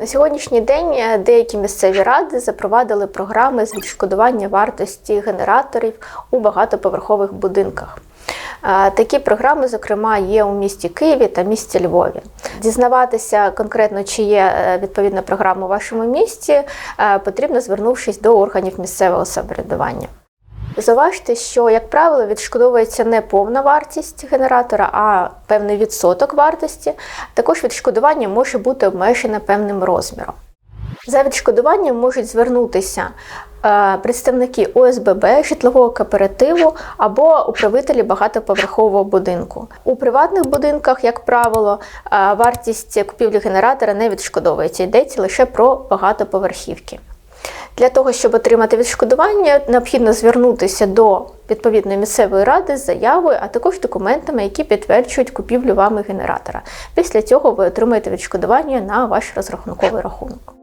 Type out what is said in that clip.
На сьогоднішній день е, деякі місцеві ради запровадили програми з відшкодування вартості генераторів у багатоповерхових будинках. Е, Такі програми, зокрема, є у місті Києві та місті Львові. Дізнаватися конкретно, чи є е, відповідна програма у вашому місті, потрібно звернувшись до органів місцевого самоврядування. Зауважте, що, як правило, відшкодовується не повна вартість генератора, а певний відсоток вартості. Також відшкодування може бути обмежене певним розміром. За відшкодуванням можуть звернутися е, представники ОСББ, житлового кооперативу або управителі багатоповерхового будинку. У приватних будинках, як правило, е, вартість купівлі генератора не відшкодовується, йдеться лише про багатоповерхівки. Для того, щоб отримати відшкодування, необхідно звернутися до відповідної місцевої ради з заявою, а також документами, які підтверджують купівлю вами генератора. Після цього ви отримаєте відшкодування на ваш розрахунковий рахунок.